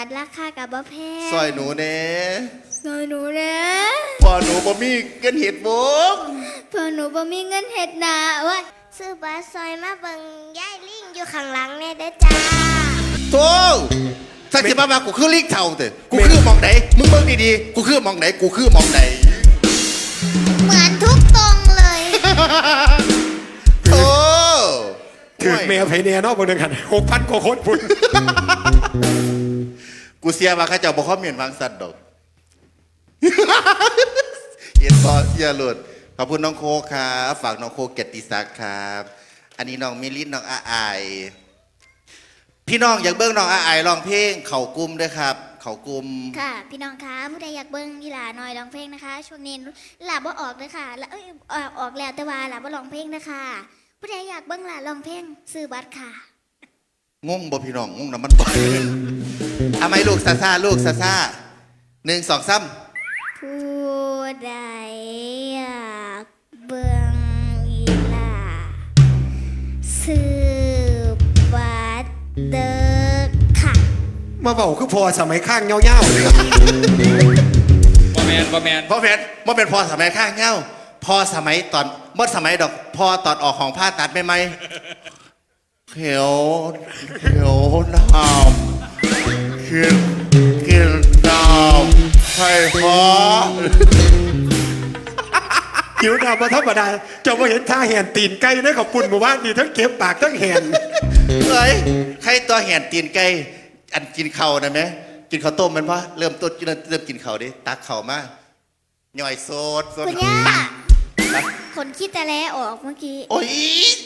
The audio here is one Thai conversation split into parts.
บัตรราคากับบ่แพงซอยหนูเน่ซอยหนูเด้อพอหนูบ่มีเงินเห็ดบุกเพื่อหนูบ่มีเงินเฮ็ดนาเว่าซื้อบัตรซอยมาเบิ่งยายลิงอยู่ข้างหลังแน่เด้อจ้าโธ่สักทีมามากูคือลิงเท่าเถอะกูคือมองไหนมึงเบิ่งดีๆกูคือมองไหนกูคือมองไหนเหมือนทุกตรงเลยโอ้ถือเมียไผเนียเนอกบนเดือนกันหกพันกว่าคนพุ่น กูเสียมาข้าเจ้าบ่คอมเมนต์วางสัตว์ดอกเห็นพอเสียหลุดขอบคุณน้องโคครับฝากน้องโคเกียรติศักดิ์ครับ อันนี้น้องมิลินน้องอาอาย พี่น้องอยากเบิ้งน้องอาอายร้องเพลง เขากลุ่มด้วยครับ เขากลุ่ม ค่ะ พี่น้องคะผู้ใดอยากเบิ่งอีหลาหน่อยร้องเพลงนะคะ ช่วงนี้หลาบ่ออกเลยค่ะแล้วเอ้ยออกแล้วแต่ว่าหลาบ่ร้องเพลงนะคะผู้ใดอยากเบิ่งหลาร้องเพลงซื้อบัตรค่ะ งงบ่พี่น้องงงน้ำมันบ่ทำไมลูกซาซาลูกซาซาหนึ่งสองสามผู้ใดอยากเบิ่งอีหลาซื้อบัตรเด้อค่ะมาเบาคือพอสมัยข้างเงี้ยวๆเลยบ่แมนบ่แมนพ่อเพชรมันเป็นพอสมัยข้างเงาพอสมัยตอนเมื่อสมัยดอกพอตอนออกของผ้าตัดไม่ไหม เขียวเขียวน้ำกินกินน้ำไข่ฟ้าหิวดาวมาธรรมดาเจะมาเห็นท่าแหนตีนไก่ได้กับปุ่นหมู่บ้านนี่ทั้งเก็บปากทั้งแหนเฮ้ยใครตัวแหนตีนไก่อันกินเข่าวนะไหมกินข้าวต้มมันปะเริ่มต้นเริ่มเริ่มกินเข่าวดิตักเข่าวมาย่อยโซดโซดคุณย่าคนคิดแต่แลออกเมื่อกี้ โอ้ย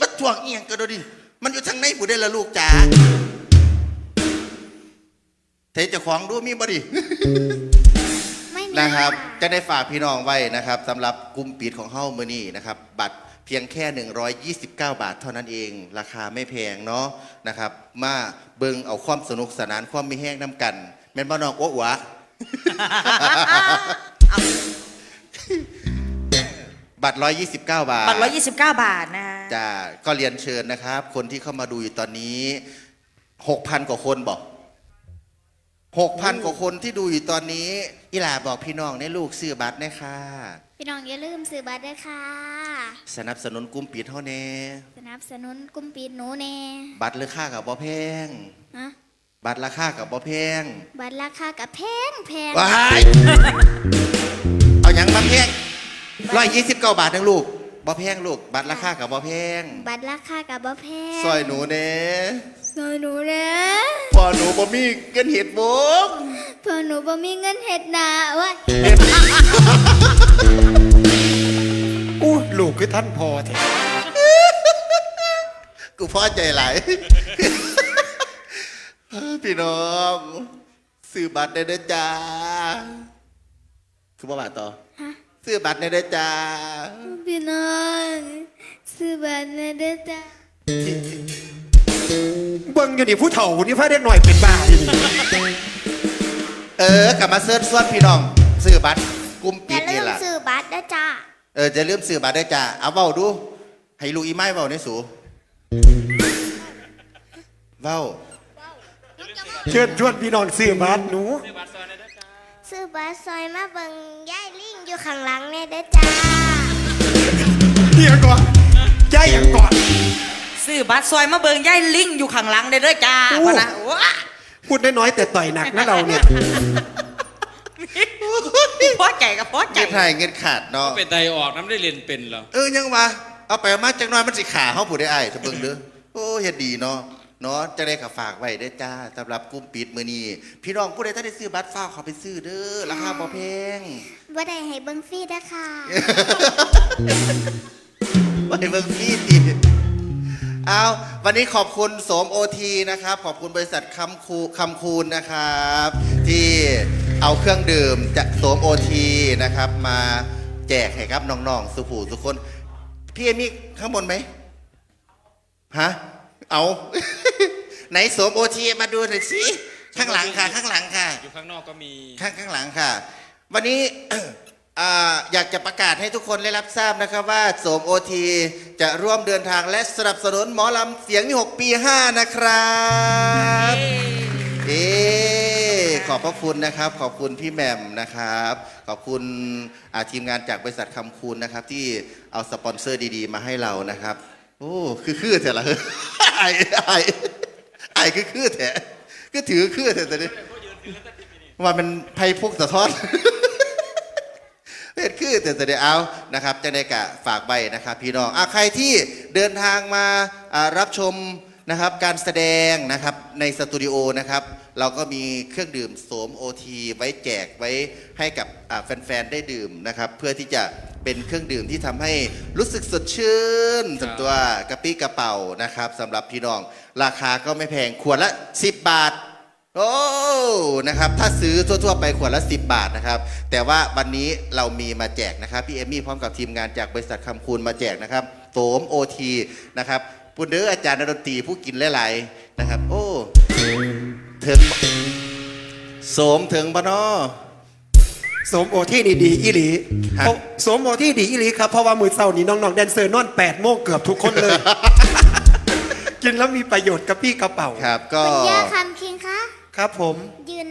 มันถ่วงเอียงก็ดูดิ มันอยู่ทางในผู้ได้ละลูกจ๋าเทจะขวางดูมีบ่ดิไม่มีนะครับ จะได้ฝากพี่น้องไว้นะครับสำหรับกลุ่มปิดของเฮ้ามือนี่นะครับ บัตรเพียงแค่ 129 บาทเท่านั้นเอง ราคาไม่แพงเนาะนะครับ มาเบิงเอาความสนุกสนานความมีแห้งน้ำกันแม่นบ้านนองโอ้หวะ บัตร 129 บาทบัตร129 บาทนะคะจะก็เรียนเชิญนะครับ คนที่เข้ามาดูอยู่ตอนนี้หกพันกว่าคนบอกหกพันกว่าคนที่ดูอยู่ตอนนี้อีหลาบอกพี่น้องในลูกซื้อบัตรนะค่ะ พี่น้องอย่าลืมซื้อบัตรด้วยค่ะ สนับสนุนกลุ่มปิดเท่าแน่สนับสนุนกลุ่มปีดหนูแน่บัตรราคากับบ่แพงฮะบัตรราคากับบ่แพง บัตรราคากับแพงแพงว้ายเอาหยังมาแพง ร้อยยี่สิบเก้าบาทนึงลูกบ่แพงลูก บัตรราคากับบ่แพง บัตรราคากับบ่แพงซอยหนูเน่ซอยหนูเด้อพอหนูบ่มีเงินเห็ดบุกเพื่อหนูบ่มีเงินเฮ็ดนาเว่าอู้ลูกคือท่านพอแท้กูพอใจหลายพี่น้องซื้อบัตรได้เด้อจ้า คือบ่บาทต่อ ซื้อบัตรได้เด้อจ้าพี่น้องซื้อบัตรแน่เด้อจ้าเบิ่งอยู่นี่ผู้เฒ่าคนนี้พาเด็กหน่อยเป็นบ้าอยู่นี่เออกลับมาเซิร์ชส่วนพี่น้องซื้อบัตรกลุ่มอปิย่าดลืนี่มล่ะซื้อบัตรนะจ้าเออจะเริ่มซื้อบัตรได้อจ้าเอาเว้าดู ให้ลูกอีไม้เว้าในสูเว้าเชิญชวนพี่น้องซื้อบ้านหนูซื้อบัตร ซอยมาเบิ่งยายลิงอยู่ข้างหลังแน่เด้อจ้าเดี๋ยวก่อนใจอย่างก่อน ซื้อบัตรซอยมาเบิงย่ายลิงอยู่ข้างหลังเด้อเด้อจ้าโอ้ พะนะว้าพูดน้อยๆแต่ต่อยหนักนะเราเนี่ย พอใจกับพอใจ เงินไทยเงินขาดเนาะเป็นไตออกน้ำได้เรียนเป็นเหรอ เออยังวะเอาไปเอามาจังน้อยมันสิขาเขาผู้ได้ไอ้ายถ้าเบิ่งเด้อโอ้เฮ็ดดีเนาะ เนาะจะได้กับฝากไว้เด้อจ้าสำหรับกลุ่มปิดมื้อนี้พี่น้องผู้ใดถ้าได้ซื้อบัตรฝากเขาไปซื้อเด้อราคาบ่แพงบ่ได้ให้เบิ่งฟรีเด้อค่ะไปเบิ่งพี่ติเอาวันนี้ขอบคุณโสมโอทีนะครับ ขอบคุณบริษัทคำคูคำคูณนะครับ ที่เอาเครื่องดื่มจากโสมโอทีนะครับ มาแจกให้ครับน้องๆสุผูทุกคนพี่เอมี่ข้างบนไหมฮะ เอาไหนโสมโอทีมาดูหน่อยสิข้างหลังค่ะ ข้างหลังค่ะ อยู่ข้างนอกก็มี ข้างข้างหลังค่ะ วันนี้ อ่าอยากจะประกาศให้ทุกคนได้รับทราบนะครับว่าโสมโอทีจะร่วมเดินทางและสนับสนุนหมอลำเสียงมี6ปี 5 นะครับเอ๊ขอบพระคุณนะครับ ขอบคุณพี่แหม่มนะครับ ขอบคุณอ่าทีมงานจากบริษัทคำคูณนะครับ ที่เอาสปอนเซอร์ดี ๆ มาให้เรานะครับ โอ้ คือคือแถละ ไอ้ไอ้ไอ้คือคือแถก็ถือคือแถแต่นี้ว่ามันไพ่พวกสะท้อนเพศคือแต่แต่เดี๋ยวเอานะครับจะได้กะฝากใบนะครับ พี่น้องอะใครที่เดินทางมารับชมนะครับการแสดงนะครับในสตูดิโอนะครับเราก็มีเครื่องดื่มโสมโอทีไว้แจกไว้ให้กับแฟนๆได้ดื่มนะครับ เพื่อที่จะ เป็นเครื่องดื่มที่ทำให้รู้สึกสดชื่นครับส่วนตัวกระปี้กระเป๋านะครับสำหรับพี่น้อง ราคาก็ไม่แพงขวดละ 10 บาท โอ้ นะครับ ถ้าซื้อทั่วๆไปขวดละ 10 บาทนะครับ แต่ว่าวันนี้เรามีมาแจกนะครับ พี่เอมมี่พร้อมกับทีมงานจากบริษัทคำคูณมาแจกนะครับโสมโอทีนะครับปุณเดออาจารย์ดนตรีผู้กินหลายๆนะครับ โอ้ถึงโสมถึงปะเนอ สมโอที่ดีดีอีหลีครับเพราะสมโอที่ดีอีหลีครับเพราะว่ามือเศร้านี้น้องๆแดนเซอร์นอน8ปดโมงเกือบทุกคนเลย กินแล้วมีประโยชน์กับพี่กระเป๋าครับก็คุณย่าคำคิงคะครับ ผมยืน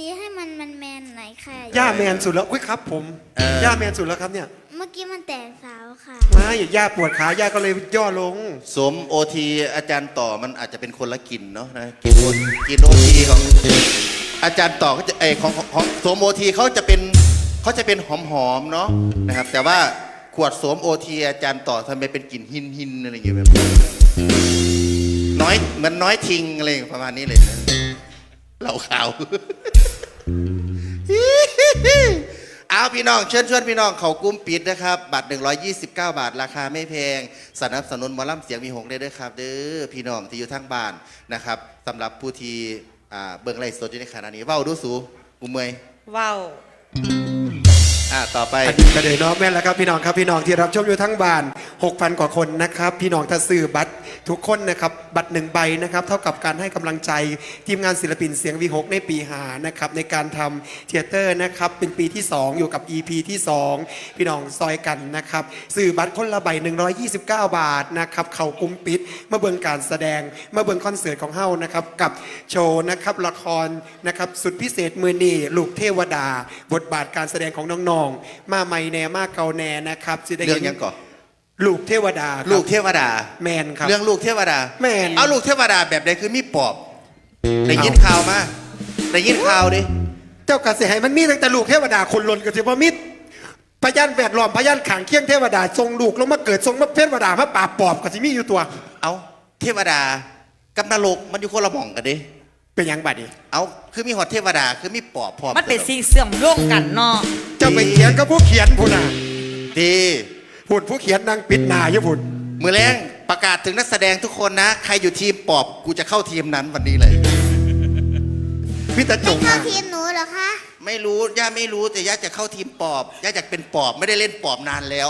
ดีๆ ให้มันมันแมนหน่อยค่ะย่าแมนสุดแล้วอุ้ยครับ ผมเอ่อย่าแมนสุดแล้วครับเนี่ยเมื่อกี้มันแตกสาวค่ะมาอย่าย่าปวดขาย่าก็เลยย่อลงโสมโอทีอาจารย์ต่อมันอาจจะเป็นคนละกลินเนาะนะกินโอกินโอทีของ อาจารย์ต่อก็จะเออของของของโสมโอทีเขาจะเป็นเขาจะเป็นหอมๆเนาะนะครับ แต่ว่าขวดโสมโอทีอาจารย์ต่อทำไมเป็นกลิ่นหินหินอะไรอย่างเงี้ยแบบน้อยเหมือนน้อยทิงอะไรประมาณนี้เลยนะเหล่าขาว เอาพี่น้องเชิญชวนพี่น้องเขากุ้มปิดนะครับ บัตร 129 บาท ราคาไม่แพงสนับสนุนหมอลำเสียงมีหงได้ด้วยครับเด้อพี่น้องที่อยู่ทั้งบ้านนะครับสำหรับผู้ที่ อ่าเบิ่งไลฟ์สดอยู่ในขณะนี้เว้าดูสูกูเมอย ว้าว อ่าต่อไปอันนี้ก็เลยเนาะแม่นแล้วครับพี่น้องครับพี่น้องที่รับชมอยู่ทั้งบ้าน 6,000 กว่าคนนะครับ พี่น้องถ้าซื้อบัตรทุกคนนะครับบัตรหนึ่งใบนะครับ เท่ากับการให้กำลังใจทีมงานศิลปินเสียงวีหกในปีหานะครับในการทำเทเตอร์นะครับเป็นปีที่ 2 อยู่กับ EP ที่ 2 พี่น้องซอยกันนะครับซื้อบัตรคนละใบ 129 บาทนะครับเข่ากุ้มปิดมาเบิ่งการแสดงมาเบิ่งคอนเสิร์ตของเฮานะครับกับโชว์นะครับละครนะครับสุดพิเศษมือนีลูกเทวดา บทบาทการแสดงของน้องๆมาไม่แน่มาเกาแน่นะครับจะได้เรื่เห็องนยังก่อนลูกเทวดาครับลูกเทวดา แมนครับ เรื่องลูกเทวดาแม่น เอาลูกเทวดาแบบใดคือมีปอบได้ยินเอาข่าวมาได้ยินข่าวดิเจ้ากระเสียให้มันมีตั้งแต่ลูกเทวดาคนลนกับเทวมิตรพยานแวดล้อมพยานขางเคียงเทวดาทรงลูกลงมาเกิดทรงมาเทวดามาปราบปอบกับที่มีอยู่ตัว เอาเทวดากับนรกมันอยู่คนละหม่องกันดิเป็นหยังบัดนี้เอาคือมีหอดเทวดาคือมีปอบพร้อมมันเป็นสิ่งเสื่อมโยงกันเนาะเจ้าไปเขียนกับผู้เขียนผู้น่ะดีพูดผู้เขียนนางปิดหนาอยู่พุ่นมือแรงประกาศถึงนักแสดงทุกคนนะ ใครอยู่ทีมปอบ กูจะเข้าทีมนั้นวันนี้เลย พี่ตาจไม่งเข้ามาทีมหนูเหรอคะ ไม่รู้ย่าไม่รู้แต่ย่าจะเข้าทีมปอบย่าอยากเป็นปอบไม่ได้เล่นปอบนานแล้ว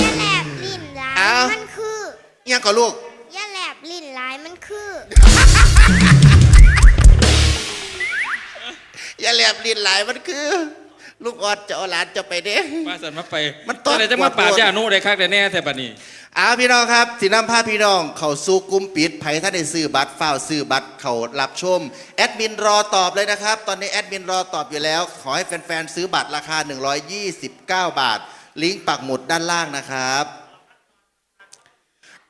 ย่าแหลบลิ้นร้ายเอ้ามันคือ ยังก่อนลูก แหลบลิ้นหลายมันคือ ลูกออดจะเอาหลานจะไปเด้ ป้าสันมาไปมันต้ต้อองงจะมาปราบปวดย่านุได้คักได้แน่แต่บัดนี้เอาพี่น้องครับสีน้ำผ้าพี่น้อง เขาสู้กลุ้มปิดไผ่ถ้าได้ซื้อบัตรฝ้าวซื้อบัตรเขารับชม แอดมินรอตอบเลยนะครับ ตอนนี้แอดมินรอตอบอยู่แล้ว ขอให้แฟนๆ ซื้อบัตรราคา 129 บาท ลิงก์ปักหมุดด้านล่างนะครับ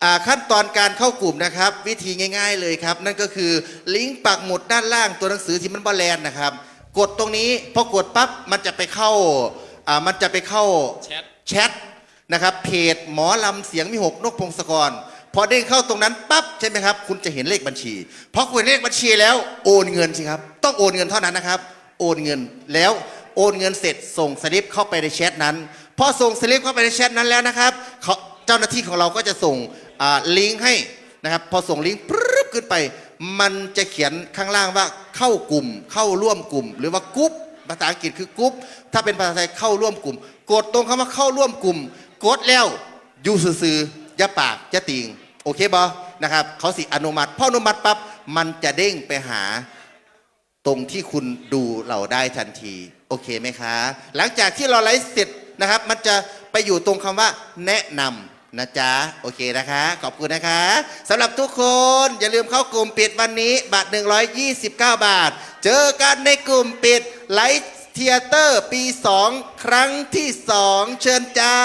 อ่าขั้นตอนการเข้ากลุ่มนะครับ วิธีง่าย ๆเลยครับ นั่นก็คือลิงก์ปักหมุดด้านล่างตัวหนังสือที่มันบอลแลนนะครับ กดตรงนี้พอกดปั๊บมันจะไปเข้าอ่ามันจะไปเข้าแชทแชทนะครับเพจหมอลำเสียงมีหกนกพงศกร พอเด้งเข้าตรงนั้นปั๊บใช่ไหมครับ คุณจะเห็นเลขบัญชีพอคุณเห็นเลขบัญชีแล้วโอนเงินสิครับ ต้องโอนเงินเท่านั้นนะครับ โอนเงินแล้วโอนเงินเสร็จส่งสลิปเข้าไปในแชทนั้นพอส่งสลิปเข้าไปในแชทนั้นแล้วนะครับเขาเจ้าหน้าที่ของเราก็จะส่งอ่าลิงก์ให้นะครับ พอส่งลิงก์ปรึ๊บขึ้นไป มันจะเขียนข้างล่างว่าเข้ากลุ่ม เข้าร่วมกลุ่ม หรือว่ากรุ๊ปภาษาอังกฤษคือกรุ๊ปถ้าเป็นภาษาไทยเข้าร่วมกลุ่ม กดตรงคำว่าเข้าร่วมกลุ่ม กดแล้วอยู่ซื่อๆย่าปากย่าติงโอเคบอนะครับเขาสิอนุมัติพออนุมัติปั๊บมันจะเด้งไปหาตรงที่คุณดูเราได้ทันที โอเคไหมคะ หลังจากที่เราไลฟ์เสร็จนะครับ มันจะไปอยู่ตรงคำว่าแนะน นะจ๊ะ โอเคนะคะ ขอบคุณนะคะสำหรับทุกคนอย่าลืมเข้ากลุ่มปิดวันนี้บัตร 129 บาท เจอกันในกลุ่มปิดไลฟ์เทียเตอร์ปี 2 ครั้งที่ 2 เชิญจ้า